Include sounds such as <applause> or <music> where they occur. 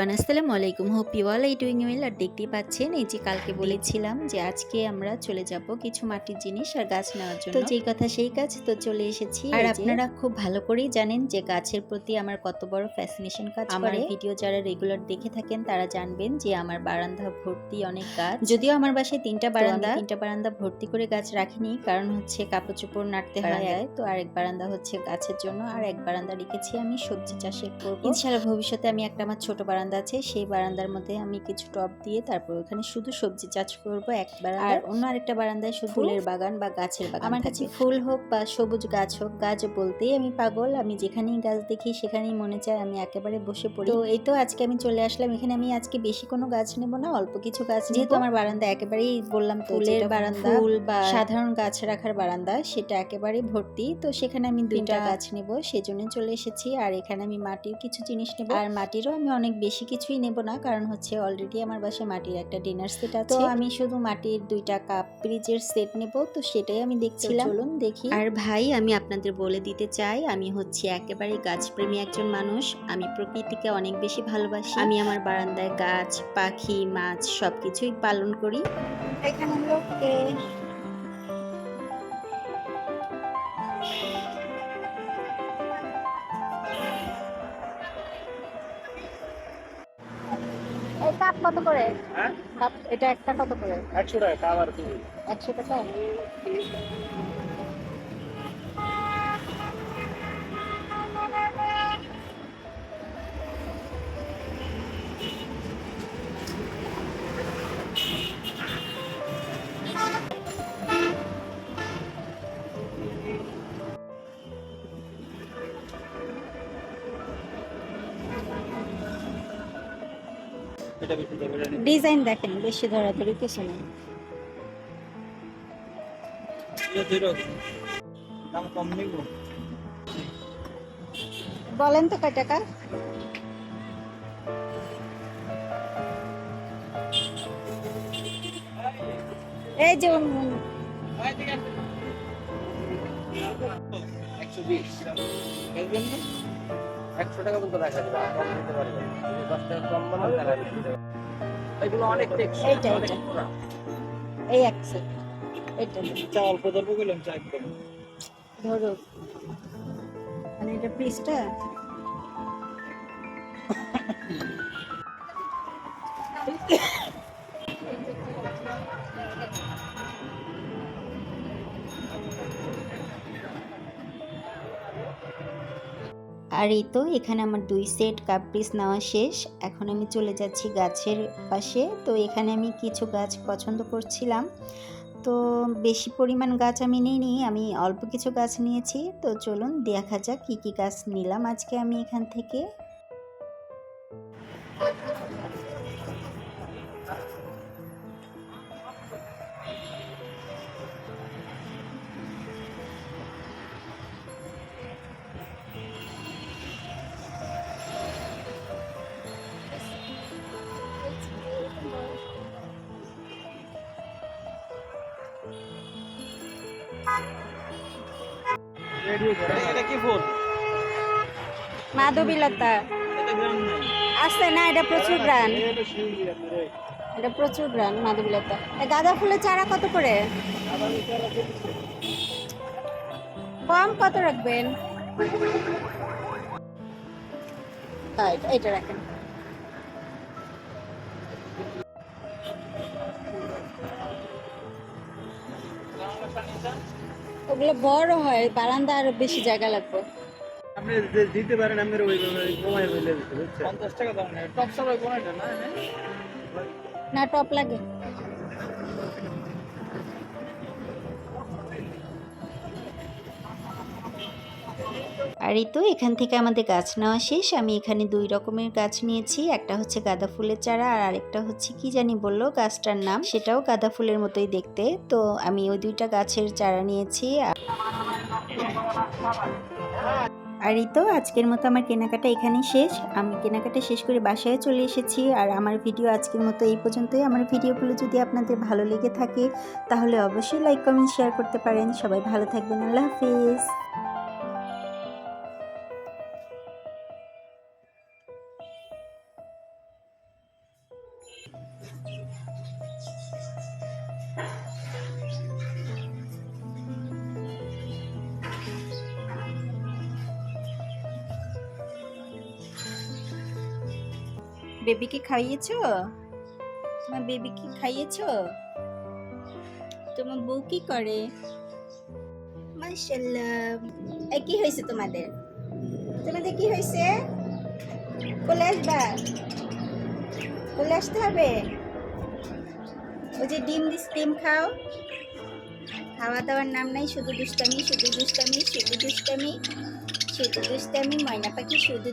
Everyone আসসালামু আলাইকুম। Hope you all doing well আর দেখতেই পাচ্ছেন এই যে কালকে বলেছিলাম যে আজকে আমরা চলে যাব কিছু মাটির জিনিস আর গাছ নেওয়ার জন্য। তো যেই কথা সেই কাজ তো চলে এসেছি আর আপনারা খুব ভালো করেই জানেন যে গাছের প্রতি আমার কত বড় ফ্যাসিনেশন কাজ আমার ভিডিও যারা রেগুলার দেখে থাকেন তারা জানবেন যে আমার বারান্দা ভর্তি অনেক গাছ। যদিও আমার বাসায় তিনটা বারান্দা। তিনটা বারান্দা ভর্তি করে গাছ রাখিনি কারণ হচ্ছে কাপড় চোপড় নাড়তে হয় তো আরেক বারান্দা হচ্ছে গাছের জন্য আর এক বারান্দা রেখেছি আমি সবজি চাষে করব। ইনশাআল্লাহ ভবিষ্যতে আমি একটা আমার ছোট বারান্দা আছে সেই বারান্দার মধ্যে আমি কিছু টব দিয়ে তারপর ওখানে শুধু সবজি চাষ করব এক বারান্দা আর অন্য আরেকটা বারান্দায় শুধু ফুলের বাগান বা গাছের বাগান আমার কাছে ফুল হোক বা সবুজ গাছ হোক গাছ বলতেই আমি পাগল। আমি যেখানেই গাছ দেখি সেখানেই মনে চায় আমি একেবারে বসে পড়ি। তো এই তো আজকে আমি চলে আসলাম। এখানে আমি আজকে বেশি কোনো গাছ নেব না অল্প কিছু গাছ যেহেতু আমার বারান্দা একেবারেই বললাম ফুলের বারান্দা ফুল বা সাধারণ গাছ রাখার বারান্দা সেটা একেবারে ভর্তি। তো সেখানে আমি দুইটা গাছ নেব সেজন্য চলে এসেছি। আর এখানে আমি মাটির কিছু জিনিস নেব। আর মাটিরও আমি অনেক বেশি কিছুই নেব না কারণ হচ্ছে অলরেডি আমার বাসায় মাটির একটা ডিনার সেট আছে। তো আমি শুধু মাটির দুইটা কাপ ফ্রিজের সেট নেব তো সেটাই আমি দেখছিলাম। চলুন দেখি। আর ভাই আমি আপনাদের বলে দিতে চাই আমি হচ্ছে একেবারে গাছপ্রেমী একজন মানুষ। আমি প্রকৃতিকে অনেক বেশি ভালোবাসি। আমি আমার বারান্দায় গাছ পাখি মাছ সবকিছুই পালন করি। এখানে লোককে এই কাপ কত করে? হ্যাঁ? কাপ এটা একটা কত করে? একশো টাকা আবার তুমি একশো টাকা? ডিজাইন দেখেন বেশি ধরাধরি কিছু নেই বলেন তো কয় টাকা? এই যে একশো বিশ? একশো টাকা বলতে রাখা যাবে আর কম দিতে পারবে না। যদি দশ টাকা কম বলেন তাহলে আমি দিতে পারব। এগুলো অনেক টেকসই, এইটা, অনেক এইটা। এই এক সেট এটা। চা অল্প ধরবো বললাম চা একদম ধরো মানে এটা পিসটা <laughs> আর এই তো, এখানে আমার দুই সেট কাপ পিস নেওয়া শেষ। এখন আমি চলে যাচ্ছি গাছের পাশে। তো এখানে আমি কিছু গাছ পছন্দ করছিলাম। তো বেশি পরিমাণ গাছ আমি নিইনি, আমি অল্প কিছু গাছ নিয়েছি। তো চলুন দেখা যাক কী কী গাছ নিলাম আজকে আমি এখান থেকে। এটা কি ফুল? মাধবীলতা। আছে না এটা প্রচুর গ্রান এটা প্রচুর গ্রান মাধবীলতা। গাঁদা ফুলের চারা কত করে। কম কত রাখবেন? এটা- এটা রাখেন। ওগুলো বড় হয় বারান্দা আরও বেশি জায়গা লাগবে। আপনি যে দিতে পারেন আপনার ওই কমাই দিতে বুঝছেন? পঞ্চাশ টাকা দাম না টপ সবাই কোনটা না না টপ লাগে। আর এই তো এখান থেকে আমাদের গাছ নেওয়া শেষ। আমি এখানে দুই রকমের গাছ নিয়েছি, একটা হচ্ছে গাঁদা ফুলের চারা আর আরেকটা হচ্ছে কি জানি বলল গাছটার নাম? সেটাও গাঁদা ফুলের মতোই দেখতে। তো আমি ওই দুইটা গাছের চারা নিয়েছি আর এই তো আজকের মতো আমার কেনাকাটা এখানেই শেষ। আমি কেনাকাটা শেষ করে বাসায় চলে এসেছি আর আমার ভিডিও আজকের মতো এই পর্যন্তই। আমার ভিডিওগুলো যদি আপনাদের ভালো লেগে থাকে, তাহলে অবশ্যই লাইক, কমেন্ট, শেয়ার করতে পারেন। সবাই ভালো থাকবেন। আল্লাহ হাফিজ। বেবিকে খাইয়েছো? তোমার বেবিকে খাইয়েছো? তোমার বউ কি করে? মাশাল্লাহ কি হয়েছে তোমাদের? তোমাদের কি হয়েছে? কোলে আসবা? কোলে আসতে হবে? ওই যে ডিম দিস, ডিম খাও। খাওয়া দাওয়ার নাম নাই, শুধু দুষ্টামি শুধু দুষ্টামি শুধু দুষ্টামি শুধু দুষ্টামি, ময়না পাখি শুধু